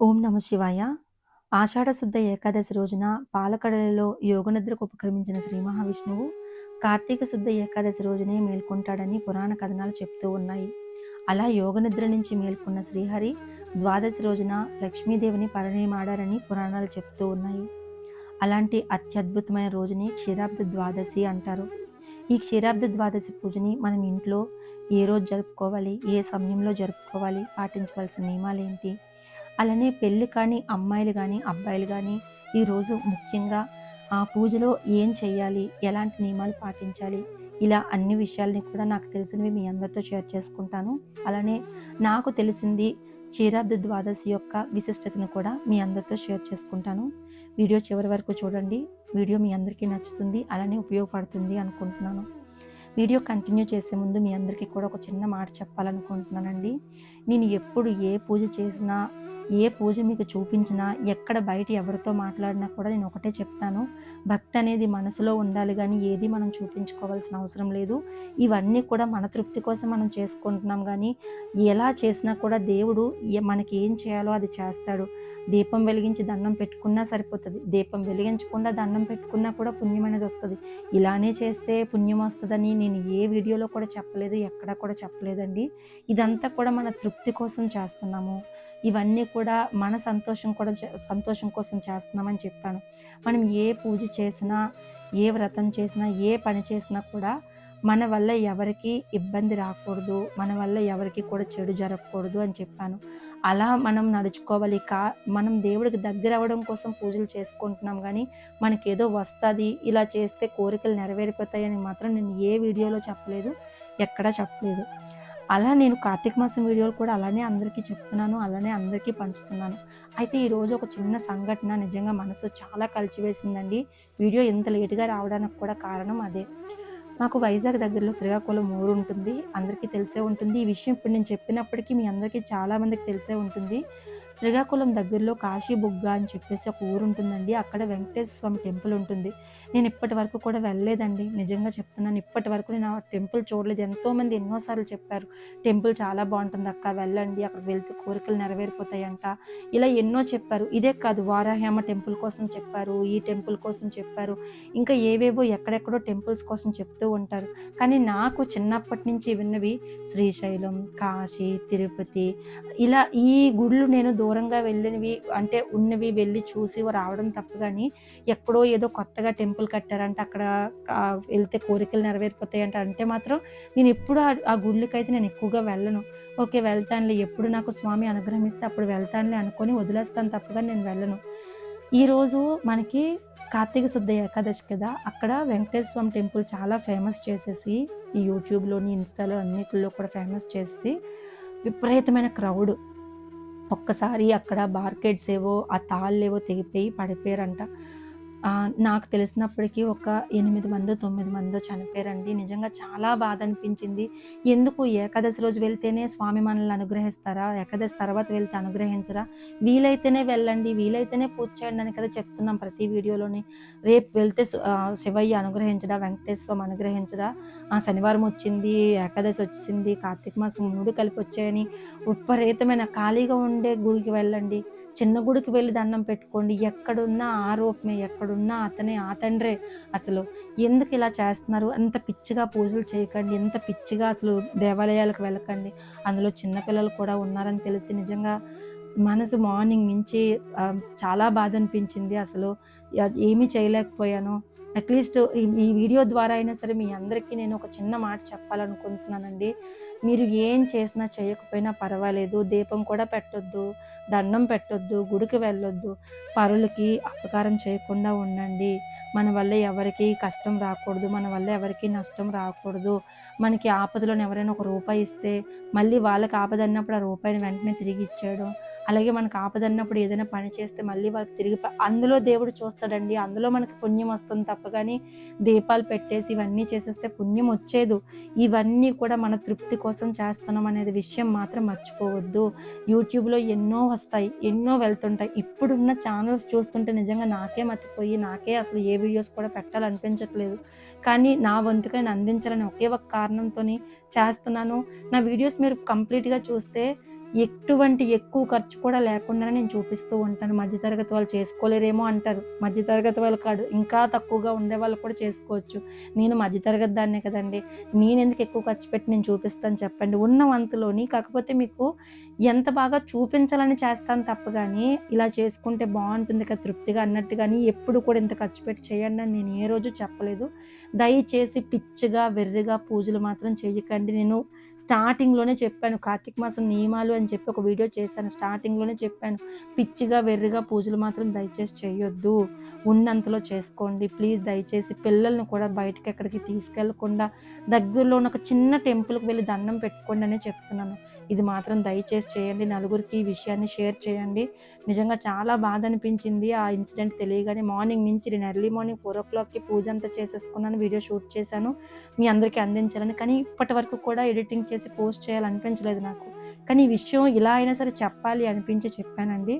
ఓం నమ శివాయ. ఆషాఢశుద్ధ ఏకాదశి రోజున పాలకడలలో యోగనిద్రకు ఉపక్రమించిన శ్రీ మహావిష్ణువు కార్తీక శుద్ధ ఏకాదశి రోజునే మేల్కొంటాడని పురాణ కథనాలు చెప్తూ ఉన్నాయి. అలా యోగనిద్ర నుంచి మేల్కొన్న శ్రీహరి ద్వాదశి రోజున లక్ష్మీదేవిని పరిణయమాడారని పురాణాలు చెప్తూ ఉన్నాయి. అలాంటి అత్యద్భుతమైన రోజుని క్షీరాబ్ద ద్వాదశి అంటారు. ఈ క్షీరాబ్ద ద్వాదశి పూజని మనం ఇంట్లో ఏ రోజు జరుపుకోవాలి? ఏ సమయంలో జరుపుకోవాలి? పాటించవలసిన నియమాలు ఏంటి అలానే పెళ్ళి కానీ అమ్మాయిలు కానీ అబ్బాయిలు కానీ ఈరోజు ముఖ్యంగా ఆ పూజలో ఏం చేయాలి ఎలాంటి నియమాలు పాటించాలి? ఇలా అన్ని విషయాల్ని కూడా నాకు తెలిసినవి మీ అందరితో షేర్ చేసుకుంటాను. అలానే నాకు తెలిసింది క్షీరాబ్ది ద్వాదశి యొక్క విశిష్టతను కూడా మీ అందరితో షేర్ చేసుకుంటాను. వీడియో చివరి వరకు చూడండి. వీడియో మీ అందరికీ నచ్చుతుంది అలానే ఉపయోగపడుతుంది అనుకుంటున్నాను. వీడియో కంటిన్యూ చేసే ముందు మీ అందరికీ కూడా ఒక చిన్న మాట చెప్పాలనుకుంటున్నానండి. నేను ఎప్పుడు ఏ పూజ చేసినా ఏ పూజ మీకు చూపించినా ఎక్కడ బయట ఎవరితో మాట్లాడినా కూడా నేను ఒకటే చెప్తాను. భక్తి అనేది మనసులో ఉండాలి కానీ ఏది మనం చూపించుకోవాల్సిన అవసరం లేదు. ఇవన్నీ కూడా మన తృప్తి కోసం మనం చేసుకుంటున్నాం కానీ ఎలా చేసినా కూడా దేవుడు మనకి ఏం చేయాలో అది చేస్తాడు. దీపం వెలిగించి దండం పెట్టుకున్నా సరిపోతుంది. దీపం వెలిగించకుండా దండం పెట్టుకున్నా కూడా పుణ్యం అనేది వస్తుంది. ఇలానే చేస్తే పుణ్యం వస్తుందని నేను ఏ వీడియోలో కూడా చెప్పలేదు ఎక్కడ కూడా చెప్పలేదండి. ఇదంతా కూడా మన తృప్తి కోసం చేస్తున్నాము. ఇవన్నీ కూడా మన సంతోషం కూడా సంతోషం కోసం చేస్తున్నామని చెప్పాను. మనం ఏ పూజ చేసినా ఏ వ్రతం చేసినా ఏ పని చేసినా కూడా మన వల్ల ఎవరికి ఇబ్బంది రాకూడదు మన వల్ల ఎవరికి కూడా చెడు జరగకూడదు అని చెప్పాను. అలా మనం నడుచుకోవాలి కా మనం దేవుడికి దగ్గర అవ్వడం కోసం పూజలు చేసుకుంటున్నాం కానీ మనకి ఏదో వస్తుంది ఇలా చేస్తే కోరికలు నెరవేరిపోతాయని మాత్రం నేను ఏ వీడియోలో చెప్పలేదు ఎక్కడా చెప్పలేదు. అలా నేను కార్తీక మాసం వీడియోలు కూడా అలానే అందరికీ చెప్తున్నాను అలానే అందరికీ పంచుతున్నాను. అయితే ఈరోజు ఒక చిన్న సంఘటన నిజంగా మనసు చాలా కలిచివేసిందండి. వీడియో ఇంత లేటుగా రావడానికి కూడా కారణం అదే. మాకు వైజాగ్ దగ్గరలో శ్రీకాకుళం ఊరు ఉంటుంది. అందరికీ తెలిసే ఉంటుంది. ఈ విషయం ఇప్పుడు నేను చెప్పినప్పటికీ మీ అందరికీ చాలామందికి తెలిసే ఉంటుంది. శ్రీకాకుళం దగ్గరలో కాశీ బుగ్గ అని చెప్పేసి ఒక ఊరు ఉంటుందండి అక్కడ వెంకటేశ్వర స్వామి టెంపుల్ ఉంటుంది. నేను ఇప్పటి వరకు కూడా వెళ్ళలేదండి. నిజంగా చెప్తున్నాను ఇప్పటి వరకు నేను ఆ టెంపుల్ చూడలేదు. ఎంతోమంది ఎన్నోసార్లు చెప్పారు టెంపుల్ చాలా బాగుంటుంది అక్క వెళ్ళండి అక్కడ వెళ్తే కోరికలు నెరవేరిపోతాయంట. ఇలా ఎన్నో చెప్పారు. ఇదే కాదు వారాహేమ టెంపుల్ కోసం చెప్పారు ఈ టెంపుల్ కోసం చెప్పారు. ఇంకా ఏవేవో ఎక్కడెక్కడో టెంపుల్స్ కోసం చెప్తూ ఉంటారు. కానీ నాకు చిన్నప్పటి నుంచి విన్నవి శ్రీశైలం కాశీ తిరుపతి. ఇలా ఈ గుళ్ళు నేను దూరంగా వెళ్ళినవి అంటే ఉన్నవి వెళ్ళి చూసి రావడం తప్పు కానీ ఎక్కడో ఏదో కొత్తగా టెంపుల్ కట్టారంటే అక్కడ వెళ్తే కోరికలు నెరవేరిపోతాయంట అంటే మాత్రం నేను ఎప్పుడు ఆ గుళ్ళకైతే నేను ఎక్కువగా వెళ్ళను. ఓకే వెళ్తానులే ఎప్పుడు నాకు స్వామి అనుగ్రహమిస్తే అప్పుడు వెళ్తానులే అనుకొని వదిలేస్తాను తప్పుగా నేను వెళ్ళను. ఈరోజు మనకి కార్తీక శుద్ధ ఏకాదశి కదా అక్కడ వెంకటేశ్వర స్వామి టెంపుల్ చాలా ఫేమస్ చేసేసి ఈ యూట్యూబ్లోని ఇన్స్టాలో అన్నిటిలో కూడా ఫేమస్ చేసి విపరీతమైన క్రౌడ్. ఒక్కసారి అక్కడ బార్కెట్స్ ఏవో ఆ తాళ్ళేవో తెగిపోయి పడిపోయారంట. నాకు తెలిసినప్పటికీ ఒక ఎనిమిది మందో తొమ్మిది మందో చనిపోయారండి. నిజంగా చాలా బాధ అనిపించింది. ఎందుకు ఏకాదశి రోజు వెళ్తేనే స్వామి మనల్ని అనుగ్రహిస్తారా? ఏకాదశి తర్వాత వెళ్తే అనుగ్రహించరా? వీలైతేనే వెళ్ళండి వీలైతేనే పూజ చేయండి అని కదా చెప్తున్నాం ప్రతి వీడియోలోని. రేపు వెళ్తే శివయ్య అనుగ్రహించడా? వెంకటేశ్వరం అనుగ్రహించడా? శనివారం వచ్చింది ఏకాదశి వచ్చింది కార్తీక మాసం మూడు కలిపి వచ్చాయని. విపరీతమైన ఖాళీగా ఉండే గుడికి వెళ్ళండి. చిన్న గుడికి వెళ్ళి దండం పెట్టుకోండి. ఎక్కడున్నా ఆరోపమే ఎక్కడున్నా అతనే ఆ తండ్రే. అసలు ఎందుకు ఇలా చేస్తున్నారు? అంత పిచ్చిగా పూజలు చేయకండి. ఎంత పిచ్చిగా అసలు దేవాలయాలకు వెళ్ళకండి. అందులో చిన్నపిల్లలు కూడా ఉన్నారని తెలిసి నిజంగా మనసు మార్నింగ్ నుంచి చాలా బాధ అనిపించింది. అసలు ఏమీ చేయలేకపోయాను. అట్లీస్ట్ ఈ వీడియో ద్వారా అయినా సరే మీ అందరికీ నేను ఒక చిన్న మాట చెప్పాలనుకుంటున్నానండి. మీరు ఏం చేసినా చేయకపోయినా పర్వాలేదు దీపం కూడా పెట్టొద్దు దండం పెట్టొద్దు గుడికి వెళ్ళొద్దు పరులకి అపకారం చేయకుండా ఉండండి. మన వల్ల ఎవరికి కష్టం రాకూడదు మన వల్ల ఎవరికి నష్టం రాకూడదు. మనకి ఆపదలో ఎవరైనా ఒక రూపాయి ఇస్తే మళ్ళీ వాళ్ళకి ఆపద అన్నప్పుడు ఆ రూపాయిని వెంటనే తిరిగి ఇచ్చేయడం. అలాగే మనకు ఆపదన్నప్పుడు ఏదైనా పని చేస్తే మళ్ళీ వాళ్ళకి తిరిగి అందులో దేవుడు చూస్తాడండి. అందులో మనకి పుణ్యం వస్తుంది తప్ప కానీ దీపాలు పెట్టేసి ఇవన్నీ చేసేస్తే పుణ్యం వచ్చేదు. ఇవన్నీ కూడా మన తృప్తి కోసం చేస్తున్నాం అనేది విషయం మాత్రం మర్చిపోవద్దు. యూట్యూబ్లో ఎన్నో వస్తాయి ఎన్నో వెళ్తుంటాయి. ఇప్పుడున్న ఛానల్స్ చూస్తుంటే నిజంగా నాకే మర్చిపోయి నాకే అసలు ఏ వీడియోస్ కూడా పెట్టాలనిపించట్లేదు. కానీ నా వంతుగా నేను అందించాలని ఒకే ఒక కారణంతో చేస్తున్నాను. నా వీడియోస్ మీరు కంప్లీట్గా చూస్తే ఎటువంటి ఎక్కువ ఖర్చు కూడా లేకుండానే నేను చూపిస్తూ ఉంటాను. మధ్యతరగతి వాళ్ళు చేసుకోలేరేమో అంటారు. మధ్యతరగతి వాళ్ళు కాదు ఇంకా తక్కువగా ఉండే వాళ్ళు కూడా చేసుకోవచ్చు. నేను మధ్యతరగతి దాన్నే కదండి. నేను ఎందుకు ఎక్కువ ఖర్చు పెట్టి నేను చూపిస్తాను చెప్పండి. ఉన్న వంతులోని కాకపోతే మీకు ఎంత బాగా చూపించాలని చేస్తాను తప్ప కానీ ఇలా చేసుకుంటే బాగుంటుంది కదా తృప్తిగా అన్నట్టు కానీ ఎప్పుడు కూడా ఇంత ఖర్చు పెట్టి చేయండి అని నేను ఏ రోజు చెప్పలేదు. దయచేసి పిచ్చిగా వెర్రిగా పూజలు మాత్రం చేయకండి నేను స్టార్టింగ్లోనే చెప్పాను కార్తీక మాసం నియమాలు అని చెప్పి ఒక వీడియో చేశాను. స్టార్టింగ్లోనే చెప్పాను పిచ్చిగా వెర్రిగా పూజలు మాత్రం దయచేసి చేయొద్దు. ఉన్నంతలో చేసుకోండి. ప్లీజ్ దయచేసి పిల్లల్ని కూడా బయటకి ఎక్కడికి తీసుకెళ్ళకుండా దగ్గరలో ఉన్న ఒక చిన్న టెంపుల్కి వెళ్ళి దండం పెట్టుకోండి అనే చెప్తున్నాను. ఇది మాత్రం దయచేసి చేయండి. నలుగురికి ఈ విషయాన్ని షేర్ చేయండి. నిజంగా చాలా బాధ అనిపించింది ఆ ఇన్సిడెంట్ తెలియగానే. మార్నింగ్ నుంచి నేను ఎర్లీ మార్నింగ్ ఫోర్ ఓ క్లాక్కి పూజ అంతా చేసేసుకున్నాను. వీడియో షూట్ చేశాను. మీ అందరికీ అందించాలని. కానీ ఇప్పటి వరకు కూడా ఎడిటింగ్ చేసి పోస్ట్ చేయాలనిపించలేదు నాకు. కానీ ఈ విషయం ఇలా అయినా సరే చెప్పాలి అనిపించి చెప్పానండి.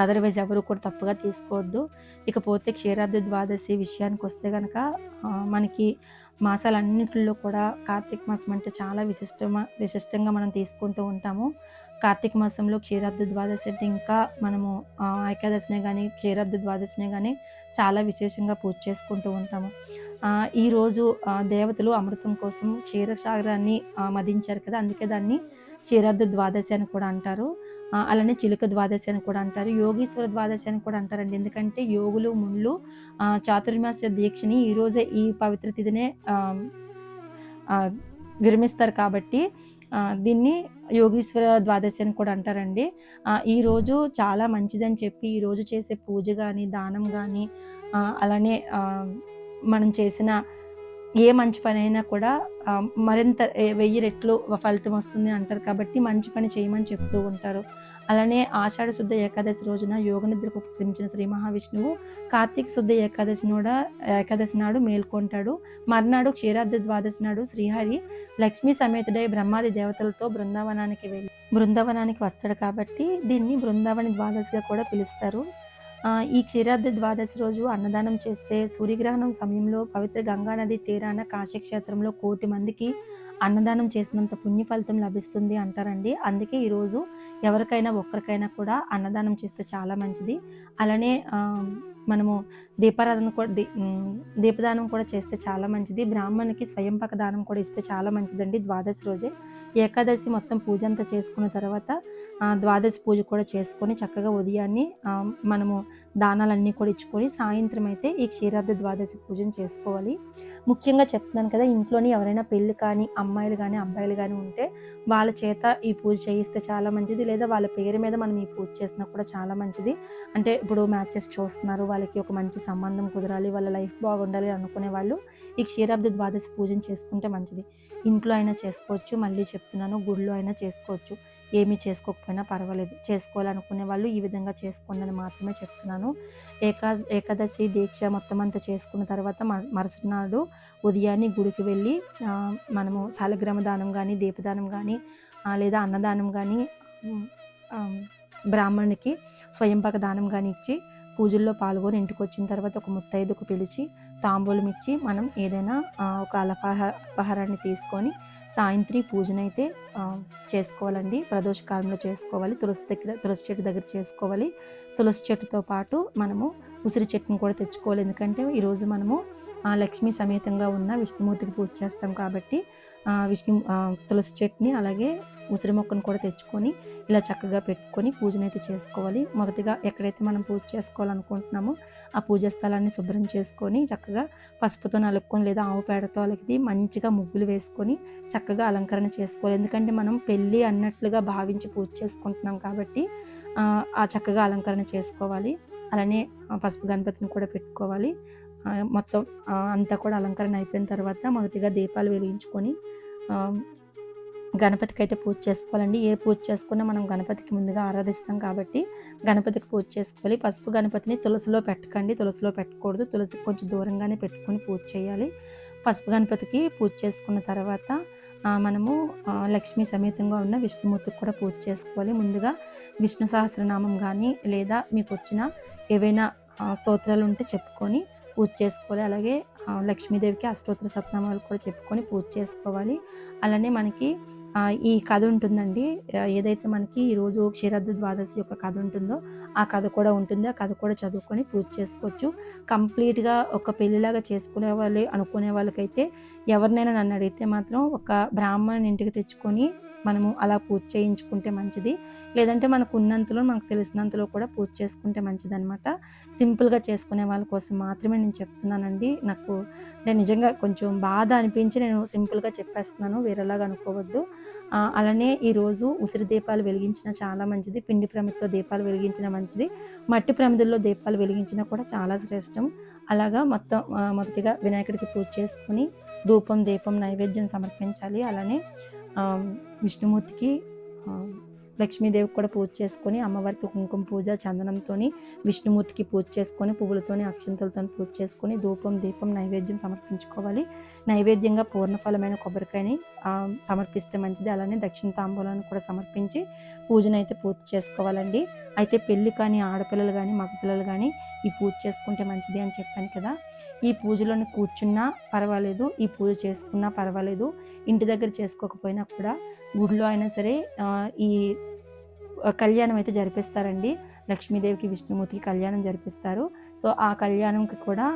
అదర్వైజ్ ఎవరు కూడా తప్పుగా తీసుకోవద్దు. ఇకపోతే క్షీరాబ్ది ద్వాదశి విషయానికి వస్తే కనుక మనకి మాసాలన్నింటిలో కూడా కార్తీక మాసం అంటే చాలా విశిష్టమ విశిష్టంగా మనం తీసుకుంటూ ఉంటాము. కార్తీక మాసంలో క్షీరాబ్ది ద్వాదశి అంటే ఇంకా మనము ఏకాదశినే కానీ క్షీరాబ్ది ద్వాదశినే కానీ చాలా విశేషంగా పూజ చేసుకుంటూ ఉంటాము. ఈరోజు దేవతలు అమృతం కోసం క్షీరసాగరాన్ని మదించారు కదా అందుకే దాన్ని క్షీరాబ్ది ద్వాదశి అని కూడా అంటారు. అలానే చిలుక ద్వాదశి అని కూడా అంటారు. యోగీశ్వర ద్వాదశి అని కూడా అంటారండి. ఎందుకంటే యోగులు ముళ్ళు చాతుర్మాస దీక్షని ఈరోజే ఈ పవిత్ర తిథినే విరమిస్తారు కాబట్టి దీన్ని యోగీశ్వర ద్వాదశి అని కూడా అంటారండి. ఈరోజు చాలా మంచిదని చెప్పి ఈరోజు చేసే పూజ కానీ దానం కానీ అలానే మనం చేసిన ఏ మంచి పని అయినా కూడా మరింత వెయ్యి రెట్లు ఫలితం వస్తుంది అంటారు కాబట్టి మంచి పని చేయమని చెప్తూ ఉంటారు. అలానే ఆషాఢ శుద్ధ ఏకాదశి రోజున యోగ నిద్రకు ఉపక్రమించిన శ్రీ మహావిష్ణువు కార్తీక శుద్ధ ఏకాదశి కూడా ఏకాదశి నాడు మేల్కొంటాడు. మర్నాడు క్షీరాబ్ద ద్వాదశి నాడు శ్రీహరి లక్ష్మీ సమేతుడై బ్రహ్మాది దేవతలతో బృందావనానికి వెళ్ళి బృందావనానికి వస్తాడు కాబట్టి దీన్ని బృందావని ద్వాదశిగా కూడా పిలుస్తారు. ఈ క్షీరాబ్ద ద్వాదశి రోజు అన్నదానం చేస్తే సూర్యగ్రహణం సమయంలో పవిత్ర గంగానది తీరాన కాశీక్షేత్రంలో కోటి మందికి అన్నదానం చేసినంత పుణ్య ఫలితం లభిస్తుంది అంటారండి. అందుకే ఈరోజు ఎవరికైనా ఒక్కరికైనా కూడా అన్నదానం చేస్తే చాలా మంచిది. అలానే మనము దీపారాధన కూడా దీపదానం కూడా చేస్తే చాలా మంచిది. బ్రాహ్మణునికి స్వయంపక దానం కూడా ఇస్తే చాలా మంచిదండి ద్వాదశి రోజే. ఏకాదశి మొత్తం పూజ అంతా చేసుకున్న తర్వాత ద్వాదశి పూజ కూడా చేసుకొని చక్కగా ఉదయాన్నే మనము దానాలన్నీ కూడా ఇచ్చుకొని సాయంత్రం అయితే ఈ క్షీరాబ్ద ద్వాదశి పూజను చేసుకోవాలి. ముఖ్యంగా చెప్తున్నాను కదా ఇంట్లోని ఎవరైనా పెళ్ళి కానీ అమ్మాయిలు కానీ అబ్బాయిలు కానీ ఉంటే వాళ్ళ చేత ఈ పూజ చేయిస్తే చాలా మంచిది. లేదా వాళ్ళ పేరు మీద మనం ఈ పూజ చేసినా కూడా చాలా మంచిది. అంటే ఇప్పుడు మ్యాచెస్ చూస్తున్నారు వాళ్ళకి ఒక మంచి సంబంధం కుదరాలి వాళ్ళ లైఫ్ బాగుండాలి అనుకునే వాళ్ళు ఈ క్షీరాబ్ది ద్వాదశి పూజను చేసుకుంటే మంచిది. ఇంట్లో అయినా చేసుకోవచ్చు మళ్ళీ చెప్తున్నాను గుడిలో అయినా చేసుకోవచ్చు. ఏమీ చేసుకోకపోయినా పర్వాలేదు. చేసుకోవాలనుకునే వాళ్ళు ఈ విధంగా చేసుకోండి మాత్రమే చెప్తున్నాను. ఏకా ఏకాదశి దీక్ష మొత్తం అంతా చేసుకున్న తర్వాత మరుసటి నాడు ఉదయాన్నే గుడికి వెళ్ళి మనము సాలగ్రామ దానం కానీ దీపదానం కానీ లేదా అన్నదానం కానీ బ్రాహ్మణునికి స్వయంపాక దానం కానీ ఇచ్చి పూజల్లో పాల్గొని ఇంటికి వచ్చిన తర్వాత ఒక ముత్తైదుకు పిలిచి తాంబూలం ఇచ్చి మనం ఏదైనా ఒక అల్పాహ అల్పాహారాన్ని తీసుకొని సాయంత్రం పూజనైతే చేసుకోవాలండి. ప్రదోష కాలంలో చేసుకోవాలి. తులసి దగ్గర తులసి చెట్టు దగ్గర చేసుకోవాలి. తులసి చెట్టుతో పాటు మనము ఉసిరి చెట్టును కూడా తెచ్చుకోవాలి. ఎందుకంటే ఈరోజు మనము లక్ష్మీ సమేతంగా ఉన్న విష్ణుమూర్తికి పూజ చేస్తాం కాబట్టి విష్ణు తులసి చెట్టుని అలాగే ఉసిరి మొక్కను కూడా తెచ్చుకొని ఇలా చక్కగా పెట్టుకొని పూజనైతే చేసుకోవాలి. మొదటిగా ఎక్కడైతే మనం పూజ చేసుకోవాలనుకుంటున్నామో ఆ పూజ స్థలాన్ని శుభ్రం చేసుకొని చక్కగా పసుపుతో నలుపుకొని లేదా ఆవు పేడతో అలికి మంచిగా ముగ్గులు వేసుకొని చక్కగా అలంకరణ చేసుకోవాలి. ఎందుకంటే మనం పెళ్ళి అన్నట్లుగా భావించి పూజ చేసుకుంటున్నాం కాబట్టి ఆ చక్కగా అలంకరణ చేసుకోవాలి. అలానే పసుపు గణపతిని కూడా పెట్టుకోవాలి. మొత్తం అంతా కూడా అలంకరణ అయిపోయిన తర్వాత మొదటిగా దీపాలు వెలిగించుకొని గణపతికి అయితే పూజ చేసుకోవాలండి. ఏ పూజ చేసుకున్నా మనం గణపతికి ముందుగా ఆరాధిస్తాం కాబట్టి గణపతికి పూజ చేసుకోవాలి. పసుపు గణపతిని తులసిలో పెట్టకండి. తులసిలో పెట్టకూడదు. తులసి కొంచెం దూరంగానే పెట్టుకొని పూజ చేయాలి. పసుపు గణపతికి పూజ చేసుకున్న తర్వాత మనము లక్ష్మీ సమేతంగా ఉన్న విష్ణుమూర్తికి కూడా పూజ చేసుకోవాలి. ముందుగా విష్ణు సహస్రనామం కానీ లేదా మీకు వచ్చిన ఏవైనా స్తోత్రాలు ఉంటే చెప్పుకొని పూజ చేసుకోవాలి. అలాగే లక్ష్మీదేవికి అష్టోత్తర సత్నామాలు కూడా చెప్పుకొని పూజ చేసుకోవాలి. అలానే మనకి ఈ కథ ఉంటుందండి. ఏదైతే మనకి ఈరోజు క్షీరాబ్ద ద్వాదశి యొక్క కథ ఉంటుందో ఆ కథ కూడా ఉంటుంది. ఆ కథ కూడా చదువుకొని పూజ చేసుకోవచ్చు. కంప్లీట్గా ఒక పెళ్ళిలాగా చేసుకునే వాళ్ళు అనుకునే వాళ్ళకైతే ఎవరినైనా నన్ను అడిగితే మాత్రం ఒక బ్రాహ్మణ్ ఇంటికి తెచ్చుకొని మనము అలా పూజ చేయించుకుంటే మంచిది. లేదంటే మనకు ఉన్నంతలో మనకు తెలిసినంతలో కూడా పూజ చేసుకుంటే మంచిది అనమాట సింపుల్గా చేసుకునే వాళ్ళ కోసం మాత్రమే నేను చెప్తున్నానండి. నాకు నేను నిజంగా కొంచెం బాధ అనిపించి నేను సింపుల్గా చెప్పేస్తున్నాను. వేరేలాగా అనుకోవద్దు. అలానే ఈరోజు ఉసిరి దీపాలు వెలిగించిన చాలా మంచిది. పిండి ప్రమిదతో దీపాలు వెలిగించిన మంచిది. మట్టి ప్రమిదల్లో దీపాలు వెలిగించిన కూడా చాలా శ్రేష్టం. అలాగా మొత్తం మొదటిగా వినాయకుడికి పూజ చేసుకుని ధూపం దీపం నైవేద్యం సమర్పించాలి. అలానే విష్ణుమూర్తికి లక్ష్మీదేవి లక్ష్మీదేవికి కూడా పూజ చేసుకొని అమ్మవారికి కుంకుమ పూజ చందనంతో విష్ణుమూర్తికి పూజ చేసుకొని పువ్వులతోని అక్షంతలతో పూజ చేసుకొని ధూపం దీపం నైవేద్యం సమర్పించుకోవాలి. నైవేద్యంగా పూర్ణఫలమైన కొబ్బరికాయని సమర్పిస్తే మంచిది. అలానే దక్షిణ తాంబూలాన్ని కూడా సమర్పించి పూజను అయితే పూర్తి చేసుకోవాలండి. అయితే పెళ్ళి కానీ ఆడపిల్లలు కానీ మగపిల్లలు కానీ ఈ పూజ చేసుకుంటే మంచిది అని చెప్పాను కదా. ఈ పూజలోని కూర్చున్నా పర్వాలేదు ఈ పూజ చేసుకున్నా పర్వాలేదు. ఇంటి దగ్గర చేసుకోకపోయినా కూడా గుడిలో అయినా సరే ఈ కళ్యాణం అయితే జరిపిస్తారండి. లక్ష్మీదేవికి విష్ణుమూర్తికి కళ్యాణం జరిపిస్తారు. సో ఆ కళ్యాణంకి కూడా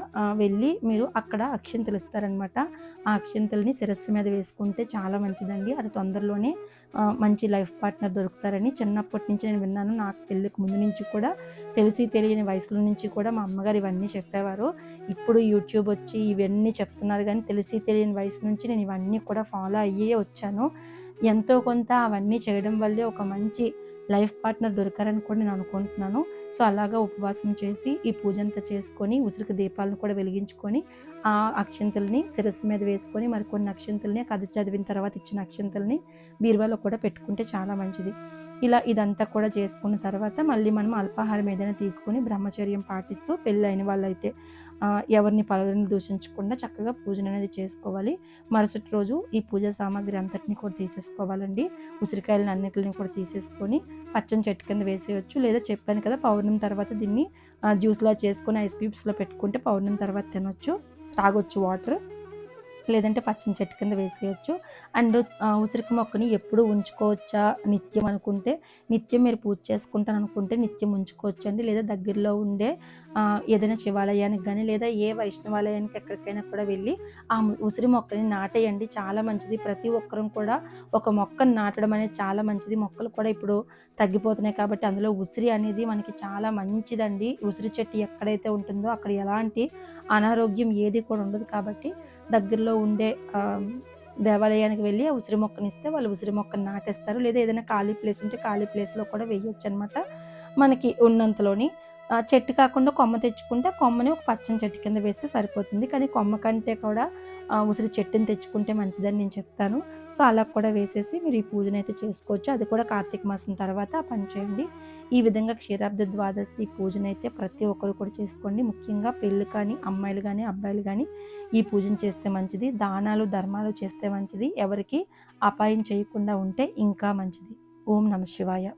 వెళ్ళి మీరు అక్కడ అక్షంతలు ఇస్తారనమాట ఆ అక్షంతల్ని శిరస్సు మీద వేసుకుంటే చాలా మంచిదండి. అది తొందరలోనే మంచి లైఫ్ పార్ట్నర్ దొరుకుతారని చిన్నప్పటి నుంచి నేను విన్నాను. నాకు పెళ్ళికి ముందు నుంచి కూడా తెలిసి తెలియని వయసులో నుంచి కూడా మా అమ్మగారు ఇవన్నీ చెప్పేవారు. ఇప్పుడు యూట్యూబ్ వచ్చి ఇవన్నీ చెప్తున్నారు కానీ తెలిసి తెలియని వయసు నుంచి నేను ఇవన్నీ కూడా ఫాలో అయ్యే వచ్చాను. ఎంతో కొంత అవన్నీ చేయడం వల్లే ఒక మంచి లైఫ్ పార్ట్నర్ దొరికారని కూడా నేను అనుకుంటున్నాను. సో అలాగా ఉపవాసం చేసి ఈ పూజ అంతా చేసుకొని ఉసిరికి దీపాలను కూడా వెలిగించుకొని ఆ అక్షంతల్ని శిరస్సు మీద వేసుకొని మరికొన్ని అక్షంతల్ని కథ చదివిన తర్వాత ఇచ్చిన అక్షంతల్ని బీరువాలో కూడా పెట్టుకుంటే చాలా మంచిది. ఇలా ఇదంతా కూడా చేసుకున్న తర్వాత మళ్ళీ మనం అల్పాహారం ఏదైనా తీసుకొని బ్రహ్మచర్యం పాటిస్తూ పెళ్ళి అయిన వాళ్ళైతే ఎవరిని పదవిని దూషించకుండా చక్కగా పూజను అనేది చేసుకోవాలి. మరుసటి రోజు ఈ పూజ సామాగ్రి అంతటిని కూడా తీసేసుకోవాలండి. ఉసిరికాయలను అన్నిటిని కూడా తీసేసుకొని పచ్చని చెట్టు కింద వేసేయచ్చు. లేదా చెప్పాను కదా పౌర్ణమి తర్వాత దీన్ని జ్యూస్లా చేసుకొని ఐస్ క్యూబ్స్లో పెట్టుకుంటే పౌర్ణమి తర్వాత తినొచ్చు. తాగొచ్చు వాటర్. లేదంటే పచ్చని చెట్టు కింద వేసేయచ్చు. అండ్ ఉసిరికి మొక్కని ఎప్పుడు ఉంచుకోవచ్చా? నిత్యం అనుకుంటే నిత్యం మీరు పూజ చేసుకుంటాను అనుకుంటే నిత్యం ఉంచుకోవచ్చు అండి లేదా దగ్గరలో ఉండే ఏదైనా శివాలయానికి కానీ లేదా ఏ వైష్ణవాలయానికి ఎక్కడికైనా కూడా వెళ్ళి ఆ ఉసిరి మొక్కని నాటేయండి. చాలా మంచిది. ప్రతి ఒక్కరం కూడా ఒక మొక్కను నాటడం అనేది చాలా మంచిది. మొక్కలు కూడా ఇప్పుడు తగ్గిపోతున్నాయి కాబట్టి అందులో ఉసిరి అనేది మనకి చాలా మంచిదండి. ఉసిరి చెట్టు ఎక్కడైతే ఉంటుందో అక్కడ ఎలాంటి అనారోగ్యం ఏది కూడా ఉండదు కాబట్టి దగ్గరలో ఉండే దేవాలయానికి వెళ్ళి ఆ ఉసిరి మొక్కని ఇస్తే వాళ్ళు ఉసిరి మొక్కని నాటేస్తారు. లేదా ఏదైనా ఖాళీ ప్లేస్ ఉంటే ఖాళీ ప్లేస్లో కూడా వేయొచ్చు అనమాట మనకి ఉన్నంతలోని చెట్టు కాకుండా కొమ్మ తెచ్చుకుంటే కొమ్మని ఒక పచ్చని చెట్టు కింద వేస్తే సరిపోతుంది. కానీ కొమ్మ కంటే కూడా ఉసిరి చెట్టుని తెచ్చుకుంటే మంచిదని నేను చెప్తాను. సో అలా కూడా వేసేసి మీరు ఈ పూజను అయితే చేసుకోవచ్చు. అది కూడా కార్తీక మాసం తర్వాత పని చేయండి. ఈ విధంగా క్షీరాబ్ద ద్వాదశి పూజను అయితే ప్రతి ఒక్కరు కూడా చేసుకోండి. ముఖ్యంగా పెళ్ళి కానీ అమ్మాయిలు కానీ అబ్బాయిలు కానీ ఈ పూజను చేస్తే మంచిది. దానాలు ధర్మాలు చేస్తే మంచిది. ఎవరికి అపాయం చేయకుండా ఉంటే ఇంకా మంచిది. ఓం నమ శివాయ.